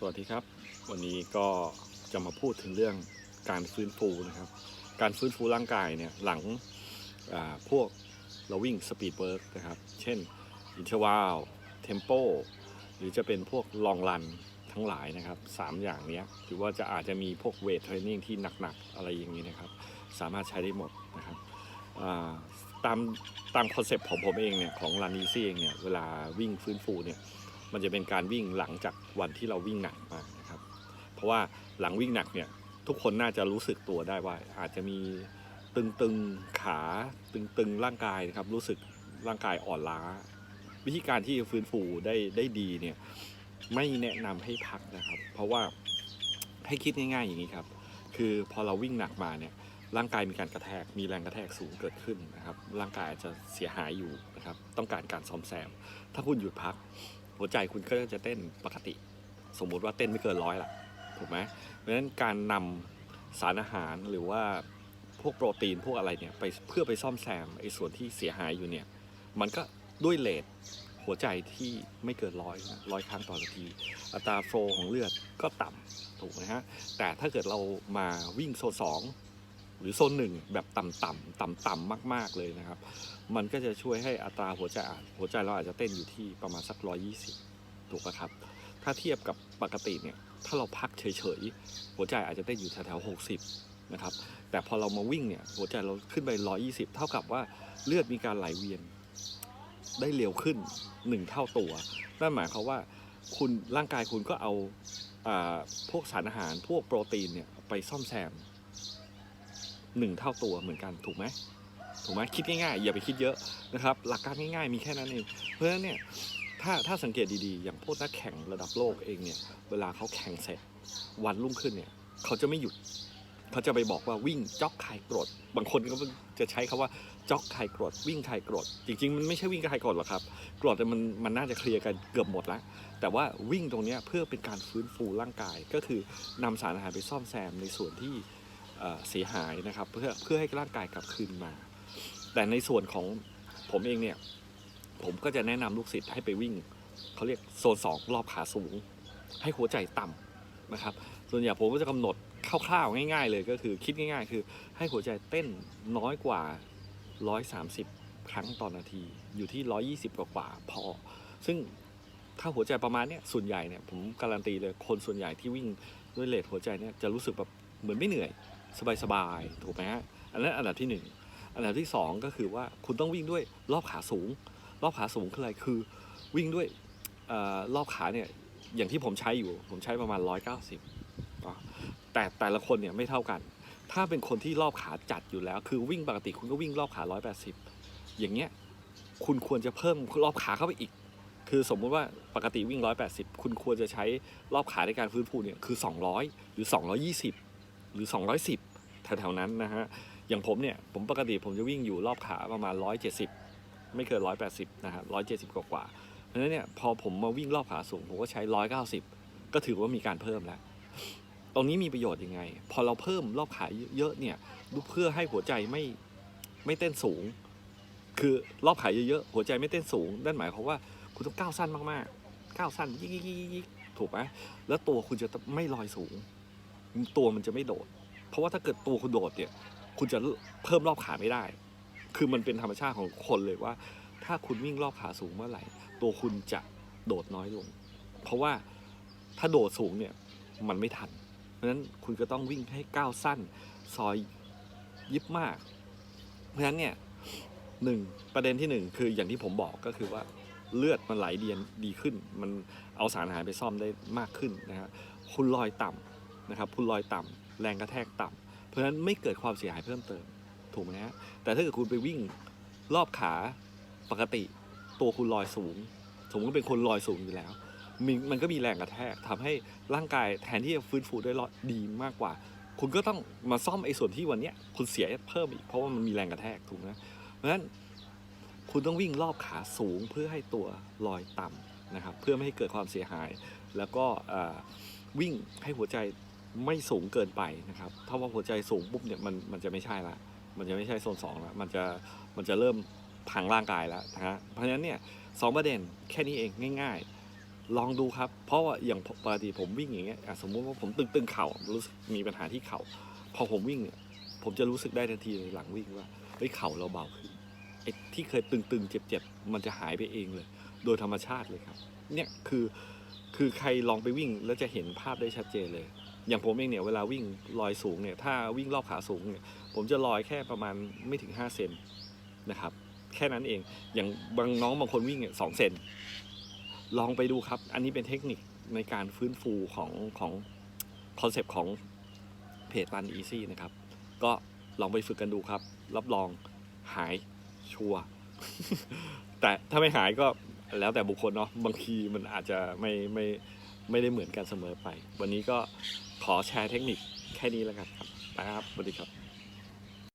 สวัสดีครับ วันนี้ก็จะมาพูดถึงเรื่องการฟื้นฟูนะครับ การฟื้นฟูร่างกายเนี่ยหลังพวกเราวิ่งสปีดเวิร์กนะครับ เช่นอินเทอร์วาลเทมโปหรือจะเป็นพวกลองรันทั้งหลายนะครับสามอย่างนี้หรือว่าจะอาจจะมีพวกเวทเทรนนิ่งที่หนักๆ อะไรอย่างนี้นะครับ สามารถใช้ได้หมดนะครับตามตามคอนเซปต์ของผมเองเนี่ยของรันนีซี่เองเนี่ยเวลาวิ่งฟื้นฟูเนี่ย มันจะเป็นการวิ่งหลังจากวันที่เราวิ่งหนักมานะครับ เพราะว่าหลังวิ่งหนักเนี่ยทุกคนน่าจะรู้สึกตัวได้ว่า อาจจะมีตึงๆขาตึงๆร่างกายนะครับ รู้สึกร่างกายอ่อนล้า วิธีการที่ฟื้นฟูได้ได้ดีเนี่ยไม่แนะนำให้พักนะครับ เพราะว่าให้คิดง่าย ๆ อย่างนี้ครับ คือพอเราวิ่งหนักมาเนี่ยร่างกายมีการกระแทก มีแรงกระแทกสูงเกิดขึ้นนะครับ ร่างกายอาจจะเสียหายอยู่นะครับ ต้องการการซ่อมแซม ถ้าคุณหยุดพัก หัวใจคุณก็จะเต้นปกติ สมมุติว่าเต้นไม่เกินร้อยละถูกไหมเพราะฉะนั้นการนำสารอาหารหรือว่าพวกโปรตีนพวกอะไรเนี่ยไปเพื่อไปซ่อมแซมไอ้ส่วนที่เสียหายอยู่เนี่ย มันก็ด้วยเลทหัวใจที่ไม่เกินร้อยร้อยครั้งต่อนาที อัตราโฟลของเลือดก็ต่ำถูกไหมฮะแต่ถ้าเกิดเรามาวิ่งโซนสอง หรือโซนหนึ่งแบบต่ำๆต่ำๆมาก ๆเลยนะครับ มันก็จะช่วยให้อัตราหัวใจอาจหัวใจเราอาจจะเต้นอยู่ที่ประมาณสักร้อยี่สิบถูกไหมครับ ถ้าเทียบกับปกติเนี่ยถ้าเราพักเฉยๆ หัวใจอาจจะเต้นอยู่แถวๆหกสิบนะครับ แต่พอเรามาวิ่งเนี่ยหัวใจเราขึ้นไปร้อยี่สิบเท่ากับว่าเลือดมีการไหลเวียน ได้เร็วขึ้นหนึ่งเท่าตัว นั่นหมายความว่าคุณร่างกายคุณก็เอาอ่าพวกสารอาหารพวกโปรตีนเนี่ยไปซ่อมแซม หนึ่งเท่าตัวเหมือนกันถูกไหมถูกไหมคิดง่ายๆอย่าไปคิดเยอะนะครับ หลักการง่ายๆมีแค่นั้นเองเพราะฉะนั้นเนี่ยถ้าถ้าสังเกตดีๆ อย่างพวกนักแข่งระดับโลกเองเนี่ยเวลาเขาแข่งเสร็จวันรุ่งขึ้นเนี่ยเขาจะไม่หยุดเขาจะไปบอกว่าวิ่งจ็อกคลายกรด บางคนก็จะใช้คาว่าจ็อกคลายกรด วิ่งคลายกรด จริงๆ มันไม่ใช่วิ่งคลายกรดหรอกครับกรดเนี่มันมันน่าจะเคลียร์กันเกือบหมดแล้ว แต่ว่าวิ่งตรงนี้เพื่อเป็นการฟื้นฟูร่างกาย ก็คือนำสารอาหารไปซ่อมแซมในส่วนที่ เสียหายนะครับ เพื่อเพื่อให้ร่างกายกลับคืนมา แต่ในส่วนของผมเองเนี่ย ผมก็จะแนะนำลูกศิษย์ให้ไปวิ่งเขาเรียกโซนสองรอบขาสูง ให้หัวใจต่ำนะครับ ส่วนใหญ่ผมก็จะกำหนดคร่าวๆง่าย ๆ เลยก็คือคิดง่าย ๆ คือให้หัวใจเต้นน้อยกว่า 130 ครั้งต่อนนาทีอยู่ที่ 120 กว่าๆพอ ซึ่งถ้าหัวใจประมาณเนี้ยส่วนใหญ่เนี่ยผมการันตีเลยคนส่วนใหญ่ที่วิ่งด้วยเลทหัวใจเนี่ยจะรู้สึกแบบเหมือนไม่เหนื่อย สบายๆถูกไหมฮะอันนั้นอันดับที่หนึ่งอันดับที่สองก็คือว่าคุณต้องวิ่งด้วยรอบขาสูง รอบขาสูงคืออะไรคือวิ่งด้วยออรอบขาเนี่ยอย่างที่ผมใช้อยู่ ผมใช้ประมาณ 190 แต่แต่ละคนเนี่ยไม่เท่ากัน ถ้าเป็นคนที่รอบขาจัดอยู่แล้ว คือวิ่งปกติคุณก็วิ่งรอบขา 180 อย่างเงี้ยคุณควรจะเพิ่มรอบขาเข้าไปอีก คือสมมุติว่าปกติวิ่ง 180 คุณควรจะใช้รอบขาในการฟื้นฟูเนี่ยคือ 200 หรือ 220 หรือ 210 แถวๆนั้นนะฮะ อย่างผมเนี่ย ผมปกติผมจะวิ่งอยู่รอบขาประมาณ 170 ไม่เกิน 180 นะฮะ 170 กว่าๆเพราะฉะนั้นเนี่ย พอผมมาวิ่งรอบขาสูง ผมก็ใช้ 190 ก็ถือว่ามีการเพิ่มแล้ว ตรงนี้มีประโยชน์ยังไง พอเราเพิ่มรอบขาเยอะเนี่ยเพื่อให้หัวใจไม่ไม่เต้นสูง คือรอบขาเยอะๆ หัวใจไม่เต้นสูง นั่นหมายความว่าคุณต้องก้าวสั้นมากๆ ก้าวสั้นยิกยิกๆๆๆถูกไหมแล้วตัวคุณจะไม่ลอยสูง ตัวมันจะไม่โดด เพราะว่าถ้าเกิดตัวคุณโดดเนี่ย คุณจะเพิ่มรอบขาไม่ได้ คือมันเป็นธรรมชาติของคนเลยว่า ถ้าคุณวิ่งรอบขาสูงเมื่อไหร่ ตัวคุณจะโดดน้อยลง เพราะว่าถ้าโดดสูงเนี่ยมันไม่ทัน เพราะฉะนั้นคุณก็ต้องวิ่งให้ก้าวสั้น ซอยยิบมาก เพราะฉะนั้นเนี่ยหนึ่งประเด็นที่หนึ่งคืออย่างที่ผมบอกก็คือว่าเลือดมันไหลเดียนดีขึ้น มันเอาสารอาหารไปซ่อมได้มากขึ้นนะครับคุณลอยต่ำ นะครับคุณลอยต่ำแรงกระแทกต่ำเพราะฉะนั้นไม่เกิดความเสียหายเพิ่มเติมถูกไหมฮะแต่ถ้าเกิดคุณไปวิ่งรอบขาปกติ ตัวคุณลอยสูงสมมติว่าเป็นคนลอยสูงอยู่แล้วมีมันก็มีแรงกระแทกทำให้ร่างกายแทนที่จะฟื้นฟูได้ดีมากกว่า คุณก็ต้องมาซ่อมไอ้ส่วนที่วันเนี้ยคุณเสียเพิ่มอีกเพราะว่ามันมีแรงกระแทกถูกไหมเพราะฉะนั้นคุณต้องวิ่งรอบขาสูงเพื่อให้ตัวลอยต่ำนะครับ เพื่อไม่ให้เกิดความเสียหาย แล้วก็วิ่งให้หัวใจ ไม่สูงเกินไปนะครับ ถ้าว่าหัวใจสูงปุ๊บเนี่ยมันมันจะไม่ใช่ละ มันจะไม่ใช่โซนสองแล้วมันจะมันจะเริ่มพังร่างกายแล้วนะฮะ เพราะฉะนั้นเนี่ยสองประเด็นแค่นี้เองง่าย ๆ ลองดูครับ เพราะว่าอย่างปกติผมวิ่งอย่างเงี้ยสมมุติว่าผมตึงๆเข่ารู้สึกมีปัญหาที่เข่า พอผมวิ่งเนี่ยผมจะรู้สึกได้ทันทีหลังวิ่งว่าเฮ้ยเข่าเราเบาขึ้นไอ้ที่เคยตึงๆเจ็บๆมันจะหายไปเองเลย โดยธรรมชาติเลยครับ เนี่ยคือคือใครลองไปวิ่งแล้วจะเห็นภาพได้ชัดเจนเลย อย่างผมเองเนี่ยเวลาวิ่งลอยสูงเนี่ยถ้าวิ่งรอบขาสูงเนี่ยผมจะลอยแค่ประมาณไม่ถึง 5 เซนนะครับ แค่นั้นเองอย่างบางน้องบางคนวิ่งเนี่ยสองเซนลองไปดูครับ อันนี้เป็นเทคนิคในการฟื้นฟูของของคอนเซปต์ของเพจ Run Easy นะครับ ก็ลองไปฝึกกันดูครับ รับรองหายชัวแต่ถ้าไม่หายก็แล้วแต่บุคคลเนาะบางทีมันอาจจะไม่ไม่ ไม่ได้เหมือนกันเสมอไป วันนี้ก็ขอแชร์เทคนิคแค่นี้แล้วกันครับไปครับสวัสดีครับ